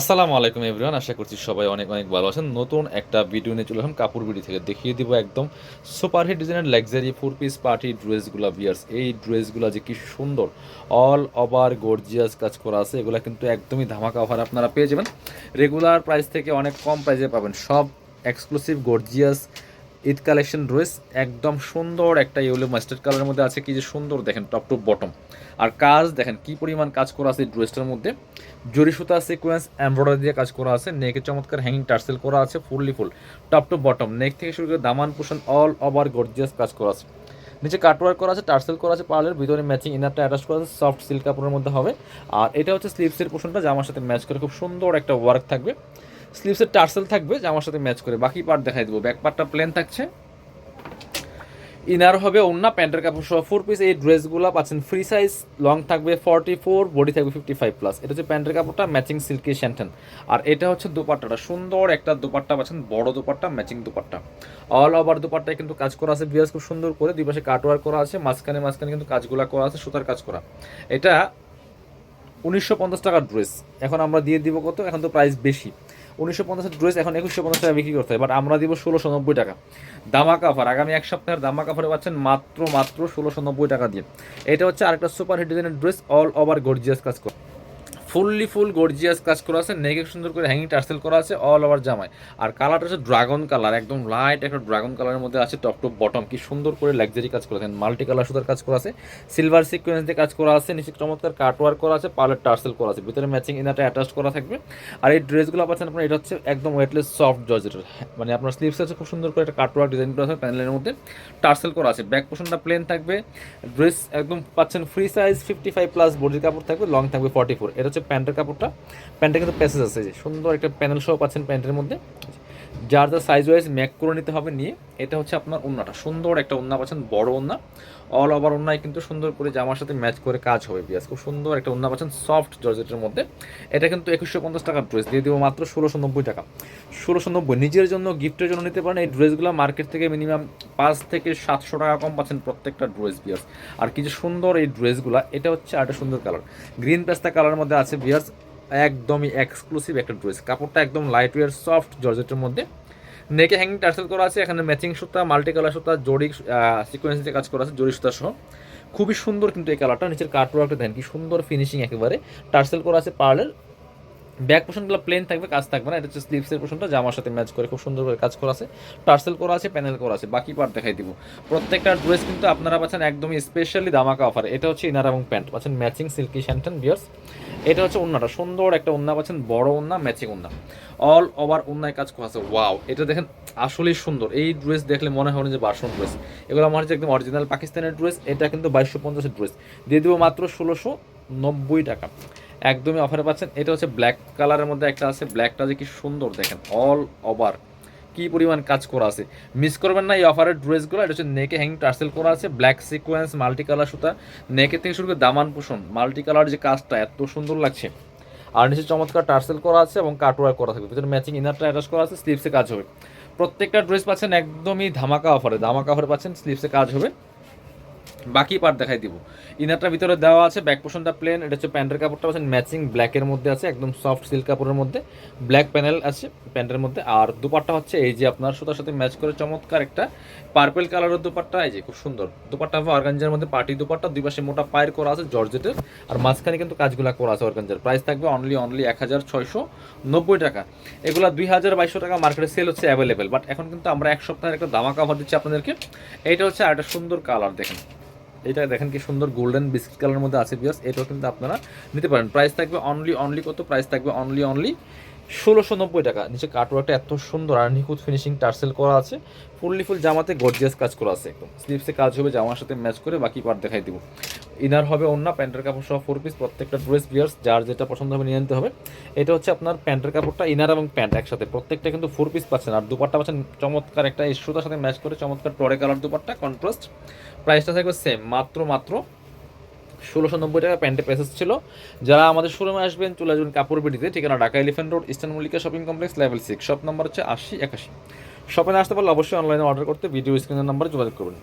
আসসালামু আলাইকুম এভরিওয়ান, আশা করছি সবাই অনেক অনেক ভালো আছেন। নতুন একটা ভিডিও নিয়ে চলে আসলাম কাপড় বিডি থেকে। দেখিয়ে দিব একদম সুপারহিট ডিজাইনের লাক্সারি ফোর পিস পার্টি ড্রেসগুলো বিয়ার্স এই ড্রেসগুলো যে কি সুন্দর অল ওভার গর্জিয়াস কাজ করা আছে, এগুলো কিন্তু একদমই ধামাকা অফার আপনারা পেয়ে যাবেন। রেগুলার প্রাইস থেকে অনেক কম প্রাইসে পাবেন। সব exclusive gorgeous Eid collection dress একদম সুন্দর একটা ইয়েলো মাস্টার্ড কালারের মধ্যে আছে, কি যে সুন্দর দেখেন টপ টু বটম আর কাজ দেখেন, কি পরিমাণ কাজ করা আছে ড্রেসটার মধ্যে? জরি সুতা সিকোয়েন্স এমব্রয়ডারি দিয়ে কাজ করা আছে নেকে চমৎকার হ্যাঙ্গিং টার্সেল করা আছে fully full top to bottom neck থেকে শুরু করে দামান পোষণ অল ওভার গর্জিয়াস কাজ করা আছে। নিচে কাটওয়ার্ক করা আছে টার্সেল করা আছে পার্লের ভিতরে ম্যাচিং ইনারটা অ্যাটাচ করা আছে সফট সিল্ক কাপড়ের মধ্যে হবে। আর এটা হচ্ছে স্লিভসের পোষণটা জামার সাথে ম্যাচ করে, খুব সুন্দর একটা ওয়ার্ক থাকবে। স্লিভসের টার্সেল থাকবে জামার সাথে ম্যাচ করে। বাকি পার্ট দেখাই দেবো। ব্যাক পার্টটা প্লেন থাকছে। ইনার হবে অন্য প্যান্টের কাপড় সহ ফোর পিস এই ড্রেসগুলো পাচ্ছেন ফ্রি সাইজ লং থাকবে ফর্টি ফোর বডি থাকবে ফিফটি ফাইভ প্লাস এটা হচ্ছে প্যান্টের কাপড়টা ম্যাচিং সিল্কি শ্যান্টেন আর এটা হচ্ছে দুপাট্টাটা। সুন্দর একটা দুপাট্টা পাচ্ছেন, বড় dupatta matching dupatta. All over দুপাট্টায় কিন্তু কাজ করা আছে বিয়াস খুব সুন্দর করে। দুই পাশে কাটওয়ার করা আছে, মাঝখানে মাঝখানে কিন্তু কাজগুলা করা আছে, সুতার কাজ করা। এটা উনিশশো পঞ্চাশ টাকার ড্রেস এখন আমরা দিয়ে দিব কত? এখন তো প্রাইস বেশি। উনিশশো পঞ্চাশের ড্রেস এখন একুশশো পঞ্চাশ টাকা বিক্রি করতে হয় বাট আমরা দিব ষোলোশো নব্বই টাকা। দামা অফার আগামী এক সপ্তাহের দামা অফারে পাচ্ছেন মাত্র মাত্র ষোলোশো নব্বই টাকা দিয়ে। এটা হচ্ছে আরেকটা সুপার হিট ডিজাইনের ড্রেস অল ওভার গর্জিয়াস কাজ করা। ফুললি ফুল গর্জিয়াস কাজ করা আছে নেকে সুন্দর করে হ্যাঙ্গিং টার্সেল করা আছে অল ওভার জামায় আর কালারটা হচ্ছে ড্রাগন কালার একদম লাইট একটা ড্রাগন কালারের মধ্যে আছে টপ টপ বটম কি সুন্দর করে লাক্সারি কাজ করা আছে মাল্টি কালার সুতার কাজ করা আছে সিলভার সিকোয়েন্স দিয়ে কাজ করা আছে, নিচে চমৎকার কাটওয়ার্ক করা আছে পার্লার টার্সেল করা আছে, ভিতরে ম্যাচিং ইনারটা অ্যাটাচ করা থাকবে। আর এই ড্রেসগুলো পাচ্ছেন আপনার, এটা হচ্ছে একদম ওয়েটলেস সফট জর্জেটের মানে আপনার স্লিভস আছে খুব সুন্দর করে একটা কাটওয়ার্ক ডিজাইন করা আছে প্যানেলের মধ্যে টার্সেল করা আছে। ব্যাক পোর্শনটা প্লেন থাকবে ড্রেস একদম পাচ্ছেন free size fifty five plus বডির কাপড় থাকবে লং থাকবে ফর্টি ফোর এটা হচ্ছে প্যান্টের কাপড়টা। প্যান্টে কিন্তু প্যাসেজ আছে যে সুন্দর একটা প্যানেল সহ পাচ্ছেন প্যান্টের মধ্যে। যার যার সাইজ ওয়াইজ ম্যাক করে নিতে হবে নিয়ে, এটা হচ্ছে আপনার ওন্নাটা। সুন্দর একটা ওন্না পাচ্ছেন, বড় ওন্না। অল ওভার ওন্নায় কিন্তু সুন্দর করে জামার সাথে ম্যাচ করে কাজ হবে বিয়াস। খুব সুন্দর একটা ওন্না পাচ্ছেন সফট জর্জেটের মধ্যে। এটা কিন্তু একুশশো পঞ্চাশ টাকার ড্রেস দিয়ে দেবো মাত্র ষোলোশো নব্বই টাকা। ষোলোশো নব্বই, নিজের জন্য গিফটের জন্য নিতে পারেন। এই ড্রেসগুলো মার্কেট থেকে মিনিমাম পাঁচ থেকে সাতশো টাকা কম পাচ্ছেন প্রত্যেকটা ড্রেস বিয়াস। আর কিছু সুন্দর এই ড্রেসগুলো এটা হচ্ছে আরেকটা সুন্দর কালার গ্রিন পেস্তা কালারের মধ্যে আছে বিয়াস একদমই এক্সক্লুসিভ একটা ড্রেস কাপড়টা একদম লাইট ওয়ার সফট জর্জেটের মধ্যে। নেকে হ্যাঙ্গিং টার্সেল করা আছে, এখানে ম্যাচিং সুতা মাল্টি কালার সুতা জরি সিকোয়েন্স দিয়ে কাজ করা আছে জরি সুতা সহ। খুবই সুন্দর কিন্তু এই কালারটা নিচের কাটওয়ার্কটা দেন কি সুন্দর ফিনিশিং একেবারে। টার্সেল করা আছে পার্লের ব্যাক পোর্শনগুলো প্লেন থাকবে, কাজ থাকবে না। এটা হচ্ছে স্লিভসের পোর্শনটা জামার সাথে ম্যাচ করে, খুব সুন্দর করে কাজ করা আছে। টার্সেল করা আছে প্যানেল করা আছে, বাকি পার্ট দেখাই দিব। প্রত্যেকটা ড্রেস কিন্তু আপনারা পাচ্ছেন একদমই স্পেশালি দামাকা অফার এটা হচ্ছে ইনার এবং প্যান্ট পাচ্ছেন ম্যাচিং সিল্কি শ্যান্টন বিয়ার্স এটা হচ্ছে ওন্নাটা, সুন্দর একটা ওন্না পাচ্ছেন, বড় ওন্না ম্যাচিং ওন্না। অল ওভার ওন্নায় কাজ করা আছে ওয়াও এটা দেখেন, আসলেই সুন্দর। এই ড্রেস দেখলে মনে হয় যে বাসন ড্রেস এগুলো আমার হচ্ছে একদম অরিজিনাল পাকিস্তানের ড্রেস এটা কিন্তু বাইশশো পঞ্চাশের ড্রেস দিয়ে দেবো মাত্র ষোলোশো নব্বই টাকা। একদমই অফারে পাচ্ছেন। এটা হচ্ছে ব্ল্যাক কালারের মধ্যে একটা আছে। ব্ল্যাকটা যে কি সুন্দর দেখেন অল ওভার কি পরিমাণ কাজ করা আছে। মিস করবেন না এই অফারের ড্রেসগুলো এটা হচ্ছে নেকে হ্যাঙ্গিং টার্সেল করা আছে। ব্ল্যাক সিকোয়েন্স মাল্টি কালার সুতা। নেকের থেকে শুরু করে দামান পোষণ মাল্টি কালার যে কাজটা, এত সুন্দর লাগছে। আর নিচে চমৎকার টার্সেল করা আছে এবং কাটওয়ার করা থাকবে। ভিতরে ম্যাচিং ইনারটা অ্যাটাচ করা আছে স্লিপসে কাজ হবে। প্রত্যেকটা ড্রেস পাচ্ছেন একদমই ধামাকা অফারে ধামাকা অফারে পাচ্ছেন স্লিপসে কাজ হবে। বাকি পার্ট দেখাই দিব। ইনারটার ভিতরে দেওয়া আছে ব্যাক পোর্শনটা প্লেন এটা হচ্ছে প্যান্টের কাপড়টা পাচ্ছেন ম্যাচিং ব্ল্যাকের মধ্যে আছে, একদম সফট সিল্ক কাপড়ের মধ্যে। ব্ল্যাক প্যানেল আছে প্যান্টের মধ্যে, আর দুপাট্টা হচ্ছে এই যে আপনার সুতার সাথে ম্যাচ করে চমৎকার একটা পার্পেল কালারের দুপাট্টা, এই যে খুব সুন্দর। দুপাট্টা হবে অর্গানজার মধ্যে পার্টি দুপাট্টা, দুই পাশে মোটা পায়ের করা আছে জর্জেটের, আর মাঝখানে কিন্তু কাজগুলো করা আছে অর্গানজার। প্রাইস থাকবে অনলি অনলি এক হাজার ছয়শো নব্বই টাকা। এগুলো দুই হাজার বাইশশো টাকা মার্কেটে সেল হচ্ছে অ্যাভেলেবেল বাট এখন কিন্তু আমরা এক সপ্তাহের একটা দামা কাভার দিচ্ছি আপনাদেরকে। এইটা হচ্ছে আর একটা সুন্দর কালার দেখেন। এটা দেখেন কি সুন্দর গোল্ডেন বিস্কিট কালারের মধ্যে আছে বিয়াস এটাও কিন্তু আপনারা নিতে পারেন। প্রাইস থাকবে অনলি অনলি কত? প্রাইস থাকবে অনলি অনলি ষোলোশো নব্বই টাকা। নিচে কাটওয়ার্কটা এত সুন্দর, আর নিখুঁত ফিনিশিং টার্সেল করা আছে। ফুললি ফুল জামাতে গর্জিয়াস কাজ করা আছে একদম। স্লিভসে কাজ হবে, জামার সাথে ম্যাচ করে বাকি পার দেখাই দিব। ইনার হবে অন্য প্যান্টের কাপড় সহ ফোর পিস প্রত্যেকটা ড্রেস বিয়ার্স যার যেটা পছন্দ হবে নিয়ে নিতে হবে। এটা হচ্ছে আপনার প্যান্টের কাপড়টা ইনার এবং প্যান্ট একসাথে। প্রত্যেকটা কিন্তু ফোর পিস পাচ্ছেন। আর দুপাট্টা পাচ্ছেন, চমৎকার একটা ইস্যুতার সাথে ম্যাচ করে চমৎকার টরে কালার দুপাট্টা কন্ট্রাস্ট প্রাইসটা থাকবে সেম মাত্র মাত্র ষোলোশো নব্বই টাকা প্যান্টের প্রাইসেস ছিল। যারা আমাদের শোরুমে আসবেন, চলে আসবেন কাপড় বেটিতে, ঠিকানা Dhaka elephant road eastern Mallika shopping complex level six shop number হচ্ছে আশি একাশি। শপে আসতে পারলে অবশ্যই অনলাইনে অর্ডার করতে ভিডিও স্ক্রিনের নাম্বারে যোগাযোগ করবেন।